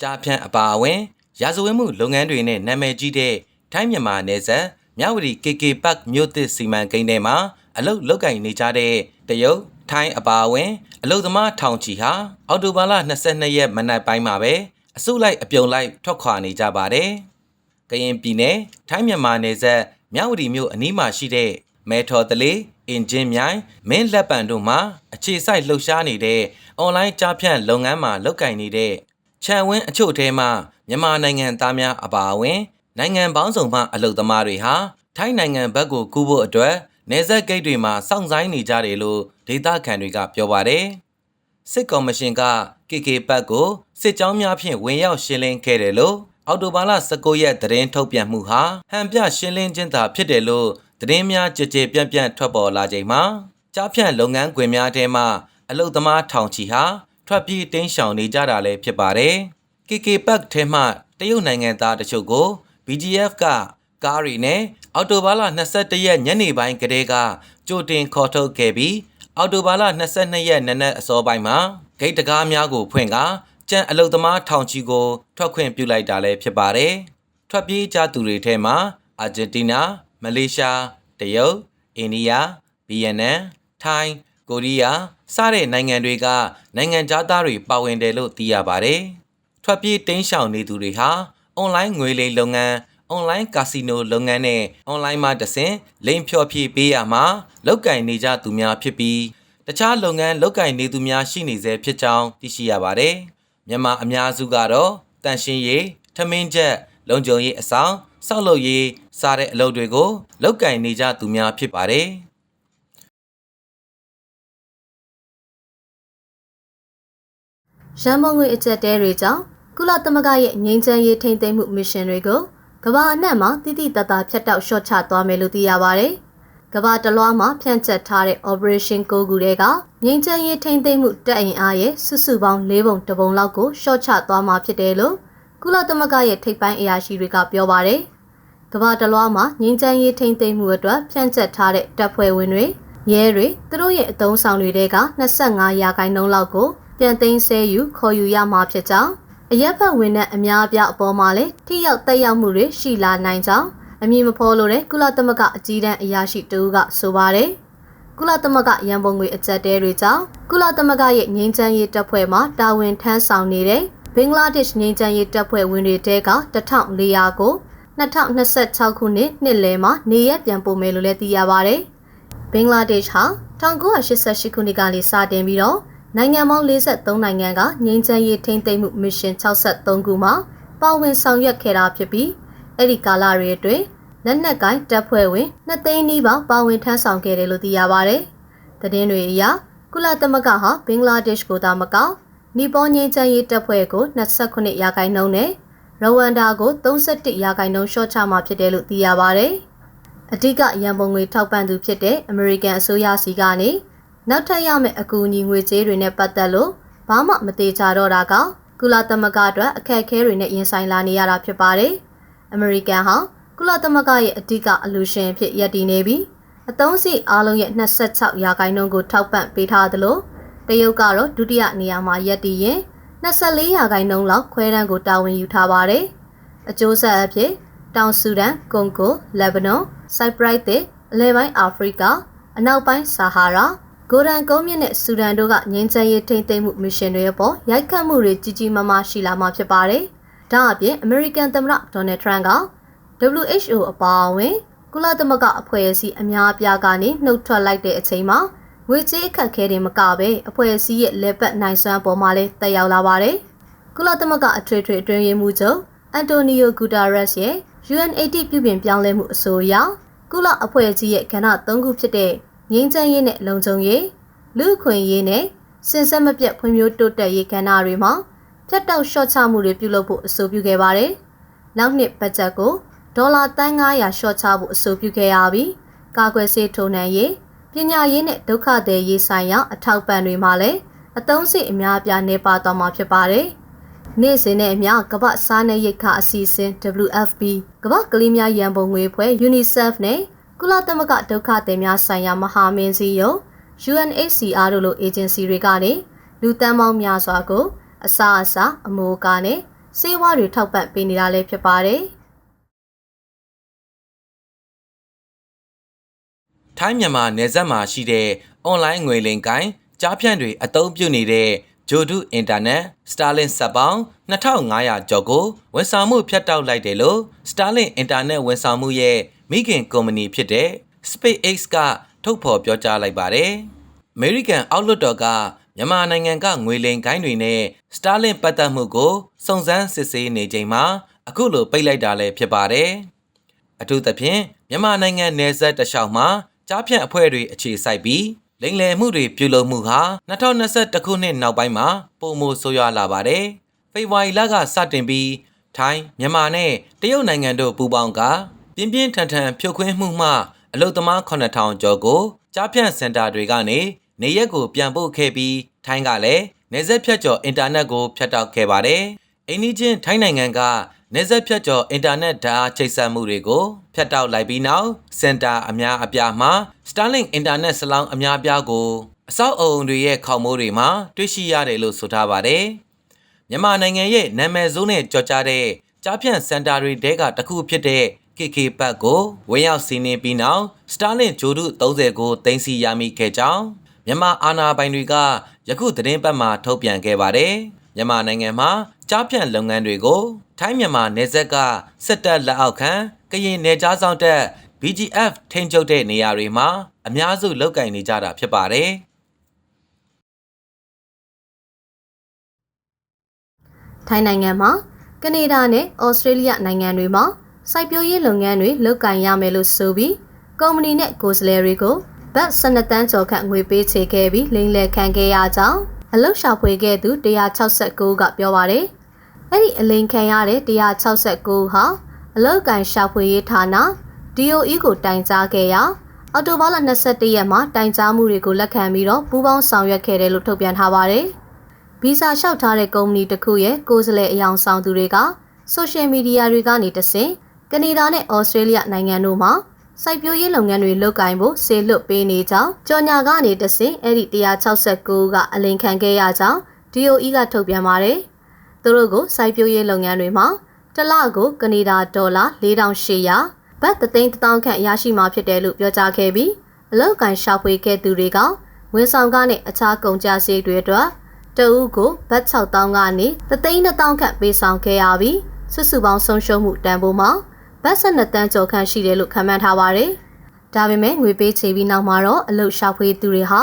ကြားဖြန့်အပါအဝင်ရာဇဝတ်မှုလုပ်ငန်းတွေနဲ့နာမည်ကြီးတဲ့ထိုင်းမြန်မာနယ်စပ်မြဝတီ KK Park မြို့သစ်စီမံကိန်းထဲမှာအလုတ်လုတ်ကင်နေကြတဲ့တရုတ်ထိုင်းအပါအဝင်အလုတ်သမားထောင်ချီဟာအော်တိုဘာလ22ရက်မနက်ပိုင်းမှာပဲအစုလိုက်အပြုံလိုက်ထွက်ခွာနေကြပါတယ်။ကရင်ပြည်နယ်ထိုင်းမြန်မာနယ်စပ်မြဝတီမြို့အနီးမှာရှိတဲ့မဲထော်တလေးအင်ဂျင်မြိုင်မင်းလက်ပံတို့မှာအခြေစိုက်လှုပ်ရှားနေတဲ့အွန်လိုင်းကြားဖြန့်လုပ်ငန်းမှာလုပ်ကင်နေတဲ့ ခြံဝင်းအချို့ထဲမှာမြန်မာနိုင်ငံသားများအပါအဝင်နိုင်ငံပေါင်းစုံမှအလုပ်သမားတွေဟာထိုင်းနိုင်ငံဘက်ကိုကူးဖို့အတွက်နေဆက်ဂိတ်တွေမှာစောင့်ဆိုင်းနေကြတယ်လို့ဒေသခံတွေကပြောပါတယ်။စစ်ကော်မရှင်က KK ဘက်ကိုစစ်ကြောင်းများဖြင့်ဝင်ရောက်ရှင်းလင်းခဲ့တယ်လို့အော်တိုဘာလ19ရက်သတင်းထုတ်ပြန်မှုဟာဟန်ပြရှင်းလင်းခြင်းသာဖြစ်တယ်လို့သတင်းများကြကြပြန့်ပြန့်ထွက်ပေါ်လာချိန်မှာကြားဖြန့်လုပ်ငန်းခွင်များထဲမှာအလုတ်သမားထောင်ချီဟာ ထွက်ပြေးတင်းရှောင်နေကြတာလည်းဖြစ်ပါတယ်။ KK ဘက်ထဲမှတရုတ်နိုင်ငံသားတချို့ကို BGF ကကားရီနဲ့အော်တိုဘာလ22ရက်ညနေပိုင်းကတည်းကကြိုတင်ခေါ်ထုတ်ခဲ့ပြီးအော်တိုဘာလ22ရက်နနက်အစောပိုင်းမှာဂိတ်တကားများကိုဖွင့်ကာကြံအလုတ်သမားထောင်ချီကိုထွက်ခွင့်ပြုလိုက်တာလည်းဖြစ်ပါတယ်။ထွက်ပြေးကြသူတွေထဲမှာအာဂျင်တီးနားမလေးရှားတရုတ်အိန္ဒိယဗီယက်နမ်ထိုင်း ကိုရီးယားစတဲ့နိုင်ငံတွေကနိုင်ငံသားတွေပါဝင်တယ်လို့သိရပါတယ်။ထွက်ပြေးတင်းရှောင်နေသူတွေဟာအွန်လိုင်းငွေလိမ်လုပ်ငန်းအွန်လိုင်းကာစီနိုလုပ်ငန်းနဲ့အွန်လိုင်းမှာတဆင့်လိမ်ဖြော်ဖြည့်ပေးရမှာလောက်ကင်နေကြသူများဖြစ်ပြီးတခြားလုပ်ငန်းလောက်ကင်နေသူများရှိနေစေဖြစ်ကြောင်းသိရှိရပါတယ်။မြန်မာအများစုကတော့တန်ရှင်းရေးထမင်းချက်လုံခြုံရေးအဆောင်ဆောက်လုပ်ရေးစားတဲ့အလုပ်တွေကိုလောက်ကင်နေကြသူများဖြစ်ပါတယ်။ ရန်ပုံငွေအကျက်တဲတွေကြောင့်ကုလသမဂ္ဂရဲ့ငြိမ်းချမ်းရေးထိန်းသိမ်းမှုမစ်ရှင်တွေကိုကမ္ဘာအနှံ့မှာတိတိတတ်တာဖျက်တောက်ရှော့ချသွားမယ်လို့သိရပါဗျ။ကမ္ဘာတလွှားမှာဖြန့်ကျက်ထားတဲ့ Operation 9ခုတွေကငြိမ်းချမ်းရေးထိန်းသိမ်းမှုတပ်အင်အားရဲ့စုစုပေါင်း၄ပုံတပုံလောက်ကိုရှော့ချသွားမှာဖြစ်တယ်လို့ကုလသမဂ္ဂရဲ့ထိပ်ပိုင်းအရာရှိတွေကပြောပါတယ်။ကမ္ဘာတလွှားမှာငြိမ်းချမ်းရေးထိန်းသိမ်းမှုအတွက်ဖြန့်ကျက်ထားတဲ့တပ်ဖွဲ့ဝင်တွေရဲတွေသူတို့ရဲ့အတုံးဆောင်တွေက25ရာခိုင်နှုန်းလောက်ကို ပြန်သိမ်းဆဲယူခေါ်ယူရမှာဖြစ်ကြောင်းအရက်ဖက်ဝင်တဲ့အများအပြားအပေါ်မှာလည်းထိရောက်တက်ရောက်မှုတွေရှိလာနိုင်ကြောင်းအမည်မဖော်လို့တဲ့ကုလသမဂ္ဂအကြီးတန်းအရာရှိတဦးကဆိုပါတယ်။ကုလသမဂ္ဂရန်ပုံငွေအကြက်တဲတွေကြောင့်ကုလသမဂ္ဂရဲ့ငြိမ်းချမ်းရေးတပ်ဖွဲ့မှတာဝန်ထမ်းဆောင်နေတဲ့ဘင်္ဂလားဒေ့ရှ်ငြိမ်းချမ်းရေးတပ်ဖွဲ့ဝင်တွေတဲက1400ကို2026ခုနှစ်နှစ်လယ်မှာနေရက်ပြန်ပို့မယ်လို့လည်းသိရပါတယ်။ဘင်္ဂလားဒေ့ရှ်ဟာ1988ခုနှစ်ကနေစတင်ပြီးတော့ နိုင်ငံပေါင်း43နိုင်ငံကငြိမ်းချမ်းရေးထိန်းသိမ်းမှုမစ်ရှင်63ခုမှာပါဝင်ဆောင်ရွက်ခဲ့တာဖြစ်ပြီးအဲ့ဒီကာလတွေအတွင်းလက်နက်ကိုင်းတပ်ဖွဲ့ဝင်2သိန်းနီးပါးပါဝင်ထမ်းဆောင်ခဲ့တယ်လို့သိရပါတယ်။သတင်းတွေအရကုလသမဂ္ဂဟာဘင်္ဂလားဒေ့ရှ်ကိုသာမကောနီပေါ်ငြိမ်းချမ်းရေးတပ်ဖွဲ့ကို29ရာခိုင်နှုန်းနဲ့ရဝမ်ဒါကို31ရာခိုင်နှုန်းရှော့ချမှဖြစ်တယ်လို့သိရပါတယ်။အဓိကရန်ပုံငွေထောက်ပံ့သူဖြစ်တဲ့အမေရိကန်အစိုးရစီကနေ နောက်ထပ်ရမယ့်အကူအညီငွေကြေးတွေနဲ့ပတ်သက်လို့ဘာမှမသေးကြတော့တာကကုလသမဂ္ဂအတွက်အခက်အခဲတွေနဲ့ရင်ဆိုင်လာနေရတာဖြစ်ပါတယ်။အမေရိကန်ဟာကုလသမဂ္ဂရဲ့အဓိကအလူရှင်ဖြစ်ရည်တည်နေပြီးအသုံးစီအားလုံးရဲ့26ရာခိုင်နှုန်းကိုထောက်ပံ့ပေးထားသလိုတရုတ်ကတော့ဒုတိယနေရာမှာရည်တည်ရင်24ရာခိုင်နှုန်းလောက်ခွဲတန်းကိုတာဝန်ယူထားပါတယ်။အကျိုးဆက်အဖြစ်တောင်ဆူဒန်၊ကွန်ဂို၊လက်ဘနွန်၊ဆိုက်ပရိုက်တစ်အလဲပိုင်းအာဖရိကအနောက်ပိုင်းဆာဟာရာ ဂိုရန်ကုန်းမြင့်နဲ့ဆူဒန်တို့ကငြိမ်းချမ်းရေးထိန်းသိမ်းမှုမစ်ရှင်တွေအပေါ်ရိုက်ခတ်မှုတွေကြီးကြီးမားမားရှိလာမှာဖြစ်ပါတယ်။ဒါအပြင်အမေရိကန်သမ္မတဒေါ်နယ်ထရန့်က WHO အပါအဝင်ကုလသမဂ္ဂအဖွဲ့အစည်းအများအပြားကနေနှုတ်ထွက်လိုက်တဲ့အချိန်မှာငွေကြေးအခက်ခဲတွေမကပဲအဖွဲ့အစည်းရဲ့လက်ပတ်နိုင်စွမ်းပေါ်မှာလည်းတက်ရောက်လာပါတယ်။ကုလသမဂ္ဂအထွေထွေအတွင်းရေးမှူးချုပ်အန်တိုနီယိုဂူတာရက်စ်ရဲ့ UNAID ပြုပြင်ပြောင်းလဲမှုအဆိုအရကုလအဖွဲ့အစည်းရဲ့ကဏ္ဍ၃ခုဖြစ်တဲ့ ငြိမ်းချမ်းရေးနဲ့လုံခြုံရေးလူ့အခွင့်အရေးနဲ့စင်ဆက်မပြတ်ဖွံ့ဖြိုးတိုးတက်ရေးကဏ္ဍတွေမှာဖြတ်တောက်ရှော့ချမှုတွေပြုလုပ်ဖို့အဆိုပြုခဲ့ပါတယ်။နောက်နှစ်ဘတ်ဂျက်ကိုဒေါ်လာတန်း900ရှော့ချဖို့အဆိုပြုခဲ့ရပြီးကာကွယ်ဆေးထုံနှံရေးပညာရေးနဲ့ဒုက္ခသည်ရေးဆိုင်ရာအထောက်ပံ့တွေမှာလည်းအသုံးစိတ်အများအပြားနေပါသွားမှာဖြစ်ပါတယ်။နေ့စဉ်နဲ့အမျှကမ္ဘာစားနပ်ရိက္ခာအစီအစဉ် WFP ကမ္ဘာကလေးများရန်ပုံငွေဖွဲ့ UNICEF နဲ့ ကုလသမဂ္ဂဒုက္ခသည်များဆိုင်ရာမဟာမင်းကြီးရုံး UNHCR တို့လိုအေဂျင်စီတွေကနေလူတန်းပေါင်းများစွာကို အစာအစာအမိုးအကာနဲ့စေဝါတွေထောက်ပံ့ပေးနေတာလည်းဖြစ်ပါတယ်။ထိုင်းမြန်မာနယ်စပ်မှာရှိတဲ့အွန်လိုင်းငွေလိမ်ကိုင်းကြားဖြန့်တွေအသုံးပြုနေတဲ့ဂျိုဒုအင်တာနက်စတာလင်စက်ပေါင်း2500ကျော်ကိုဝန်ဆောင်မှုဖြတ်တောက်လိုက်တယ်လို့စတာလင်အင်တာနက်ဝန်ဆောင်မှုရဲ့ မိခင်ကုမ္ပဏီဖြစ်တဲ့ SpaceX ကထုတ်ဖော်ပြောကြားလိုက်ပါတယ်။ American အောက်လွှတ်တော်ကမြန်မာနိုင်ငံကငွေလိမ်ကိုင်းတွေနဲ့စတာလင်ပတ်သက်မှုကိုစုံစမ်းစစ်ဆေးနေချိန်မှာအခုလိုပိတ်လိုက်တာလည်းဖြစ်ပါတယ်။အထူးသဖြင့်မြန်မာနိုင်ငံနယ်စပ်တလျှောက်မှာကြားဖြန့်အဖွဲ့တွေအခြေစိုက်ပြီးလိမ်လည်မှုတွေပြုလုပ်မှုဟာ2021ခုနှစ်နောက်ပိုင်းမှာပုံမိုဆိုးရွားလာပါတယ်။ဖေဖော်ဝါရီလကစတင်ပြီးထိုင်းမြန်မာနဲ့တရုတ်နိုင်ငံတို့ပူးပေါင်းက ပြင်းပြင်းထန်ထန်ဖြိုခွင်းမှုမှအလုသမား9000ကျော်ကိုကြားဖြန့်စင်တာတွေကနေနေရက်ကိုပြန်ပို့ခဲ့ပြီးထိုင်းကလည်းနေဆက်ဖြတ်ကျော်အင်တာနက်ကိုဖြတ်တောက်ခဲ့ပါတယ်။အိန္ဒိချင်းထိုင်းနိုင်ငံကနေဆက်ဖြတ်ကျော်အင်တာနက်ဓာတ်ချိတ်ဆက်မှုတွေကိုဖြတ်တောက်လိုက်ပြီးနောက်စင်တာအများအပြားမှာ Starlink အင်တာနက်ဆလောင်းအများအပြားကိုအဆောက်အအုံတွေရဲ့ခေါင်မိုးတွေမှာတွေ့ရှိရတယ်လို့ဆိုထားပါတယ်။မြန်မာနိုင်ငံရဲ့နာမည်ဆိုးနဲ့ကြော်ကြားတဲ့ကြားဖြန့်စင်တာတွေတဲကတစ်ခုဖြစ်တဲ့ KK ဘတ်ကိုဝင်ရောက်စီးနင်းပြီးနောက် Starlink ဂျိုဒု30ကိုတင်စီရမိခဲ့ကြောင်းမြန်မာအာဏာပိုင်တွေကယခုသတင်းပတ်မှာထုတ်ပြန်ခဲ့ပါတယ်။မြန်မာနိုင်ငံမှာကြားဖြန့်လုပ်ငန်းတွေကိုထိုင်းမြန်မာနယ်စပ်ကစစ်တပ်လက်အောက်ခံကရင်နယ်ကြားဆောင်တပ် BGF ထိန်းချုပ်တဲ့နေရာတွေမှာအများစုလုတ်ကင်နေကြတာဖြစ်ပါတယ်။ထိုင်းနိုင်ငံမှာကနေဒါနဲ့ဩစတြေးလျနိုင်ငံတွေမှာ စိုက်ပျိုးရေးလုပ်ငန်းတွေလုပ်ကင်ရမယ်လို့ဆိုပြီးကုမ္ပဏီနဲ့ကိုယ်စားလှယ်တွေကိုဘတ်12တန်းကျော်ခန့်ငွေပေးချေခဲ့ပြီးလိမ်လည်ခံခဲ့ရကြောင်းအလုရှာဖွေခဲ့သူ169ကပြောပါတယ်။အဲ့ဒီအလိမ်ခံရတဲ့169ဟာအလုကန်ရှာဖွေရေးဌာန DOE ကိုတိုင်ကြားခဲ့ရာအော်တိုဘားလ22ရက်မှာတိုင်ကြားမှုတွေကိုလက်ခံပြီးတော့ပူးပေါင်းဆောင်ရွက်ခဲ့တယ်လို့ထုတ်ပြန်ထားပါတယ်။ဗီဇာလျှောက်ထားတဲ့ကုမ္ပဏီတစ်ခုရဲ့ကိုယ်စားလှယ်အယောင်ဆောင်သူတွေကဆိုရှယ်မီဒီယာတွေကနေတဆင့် ကနေဒါနဲ့ဩစတြေးလျနိုင်ငံတို့မှာစိုက်ပျိုးရေးလုပ်ငန်းတွေလုပ်ကိုင်ဖို့ဆေလွတ်ပေးနေကြောင်းကြော်ညာကနေတဆင့်အဲ့ဒီ169ကအလင်ခံခဲ့ရကြောင်း DOE ကထုတ်ပြန်ပါတယ်။သူတို့ကိုစိုက်ပျိုးရေးလုပ်ငန်းတွေမှာတစ်လကိုကနေဒါဒေါ်လာ4800ဘတ်သိန်း1000ခန့်ရရှိမှာဖြစ်တယ်လို့ပြောကြားခဲ့ပြီးအလောက်ကန်ရှာဖွေခဲ့သူတွေကဝန်ဆောင်ကားနဲ့အခြားကုန်ကျစရိတ်တွေအတွက်တအုပ်ကိုဘတ်6000ကနေ3000ခန့်ပေးဆောင်ခဲ့ရပြီးစုစုပေါင်းဆုံးရှုံးမှုတန်ဖိုးမှာ ဘတ်12တန်းကျော်ခန့်ရှိတယ်လို့ခန့်မှန်းထားပါတယ်။ဒါပေမဲ့ငွေပေးချေပြီးနောက်မှာတော့အလုတ်ရှာဖွေသူတွေဟာ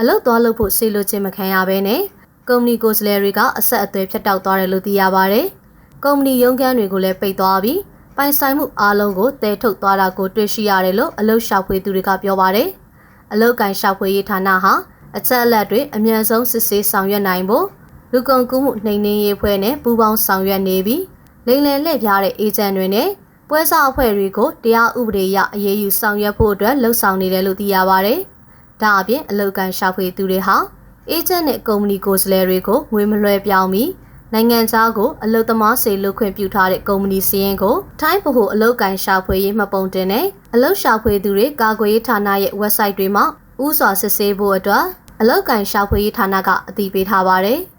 အလုတ်သွားလုပ်ဖို့စေလိုခြင်းမခံရဘဲနဲ့ကုမ္ပဏီကိုယ်စားလှယ်တွေကအဆက်အသွယ်ဖြတ်တောက်သွားတယ်လို့သိရပါတယ်။ကုမ္ပဏီရုံးခန်းတွေကိုလည်းပိတ်သွားပြီးပိုင်ဆိုင်မှုအားလုံးကိုတဲထုတ်သွားတာကိုတွေ့ရှိရတယ်လို့အလုတ်ရှာဖွေသူတွေကပြောပါတယ်။အလုတ်ကန်ရှာဖွေရေးဌာနဟာအချက်အလက်တွေအမြန်ဆုံးစစ်ဆေးဆောင်ရွက်နိုင်ဖို့လူကုန်ကူးမှုနှိမ်နင်းရေးဖွဲ့နဲ့ပူးပေါင်းဆောင်ရွက်နေပြီးလိမ်လည်လှည့်ပြားတဲ့အေဂျင့်တွေနဲ့ ပွဲစားအဖွဲ့တွေကိုတရားဥပဒေအရအရေးယူဆောင်ရွက်ဖို့အတွက်လှုံ့ဆော်နေတယ်လို့သိရပါဗျ။ဒါအပြင်အလုကန်ရှာဖွေသူတွေဟာအေဂျင့်နဲ့ကုမ္ပဏီကိုယ်စားလှယ်တွေကိုငွေမလွှဲပြောင်းပြီးနိုင်ငံခြားကိုအလုသမားစေလွတ်ခွင့်ပြုထားတဲ့ကုမ္ပဏီစီးရင်ကိုထိုင်းဗဟိုအလုကန်ရှာဖွေရေးမှတ်ပုံတင်နဲ့အလုရှာဖွေသူတွေကာကွယ်ရေးဌာနရဲ့ website တွေမှာဥစွာစစ်ဆေးဖို့အတွက်အလုကန်ရှာဖွေရေးဌာနကအတည်ပြုထားပါတယ်။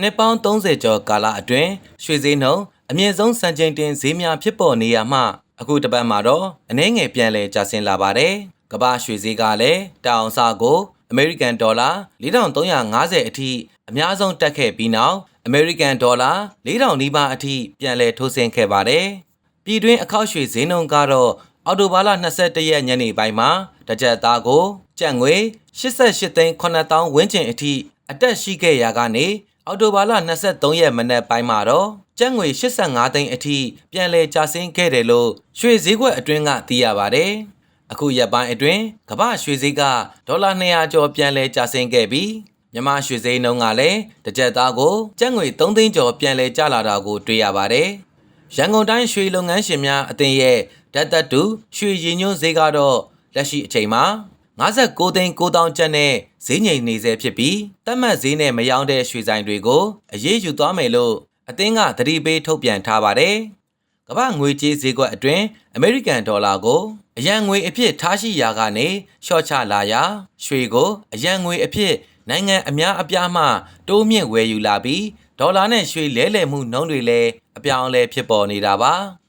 နှစ်ပေါင်း30ကျော်ကာလအတွင်းရွှေဈေးနှုန်းအမြင့်ဆုံးစံချိန်တင်ဈေးများဖြစ်ပေါ်နေရမှအခုတပတ်မှာတော့အနည်းငယ်ပြန်လည်ကျဆင်းလာပါတယ်။ကမ္ဘာရွှေဈေးကလည်းတောင်စာကိုအမေရိကန်ဒေါ်လာ4350အထိအများဆုံးတက်ခဲ့ပြီးနောက်အမေရိကန်ဒေါ်လာ4000နီးပါးအထိပြန်လည်ထိုးဆင်းခဲ့ပါတယ်။ပြည်တွင်းအခောက်ရွှေဈေးနှုန်းကတော့အော်တိုဘာလ22ရက်ညနေပိုင်းမှာတကြက်သားကိုကျပ်ငွေ88သိန်း9000ဝန်းကျင်အထိအတက်ရှိခဲ့ရာကနေ အော်တိုဘာလ23ရက်မနက်ပိုင်းမှာတော့ကျပ်ငွေ85သိန်းအထိပြန်လည်ကျဆင်းခဲ့တယ်လို့ရွှေဈေးကွက်အတွင်းကသိရပါတယ်။အခုရက်ပိုင်းအတွင်းကမ္ဘာရွှေဈေးကဒေါ်လာ200ကျော်ပြန်လည်ကျဆင်းခဲ့ပြီးမြန်မာရွှေဈေးနှုန်းကလည်းတစ်ကြက်သားကိုကျပ်ငွေ3သိန်းကျော်ပြန်လည်ကျလာတာကိုတွေ့ရပါတယ်။ရန်ကုန်တိုင်းရွှေလုပ်ငန်းရှင်များအသင်းရဲ့ဓာတ်သက်တူရွှေရည်ညွှန်းဈေးကတော့လက်ရှိအချိန်မှာ 59သိန်း9000ကျပ်နဲ့ဈေးငိမ်နေဆဲဖြစ်ပြီးတတ်မှတ်ဈေးနဲ့မရောင်းတဲ့ရွှေဆိုင်တွေကိုအရေးယူသွားမယ်လို့အသင်းကသတိပေးထုတ်ပြန်ထားပါတယ်။ကမ္ဘာငွေကြေးဈေးကွက်အတွင်းအမေရိကန်ဒေါ်လာကိုအရန်ငွေအဖြစ်ထားရှိရာကနေရှော့ချလာရာရွှေကိုအရန်ငွေအဖြစ်နိုင်ငံအများအပြားမှတိုးမြင့်ဝယ်ယူလာပြီးဒေါ်လာနဲ့ရွှေလဲလှယ်မှုနှုန်းတွေလည်းအပြောင်းအလဲဖြစ်ပေါ်နေတာပါ။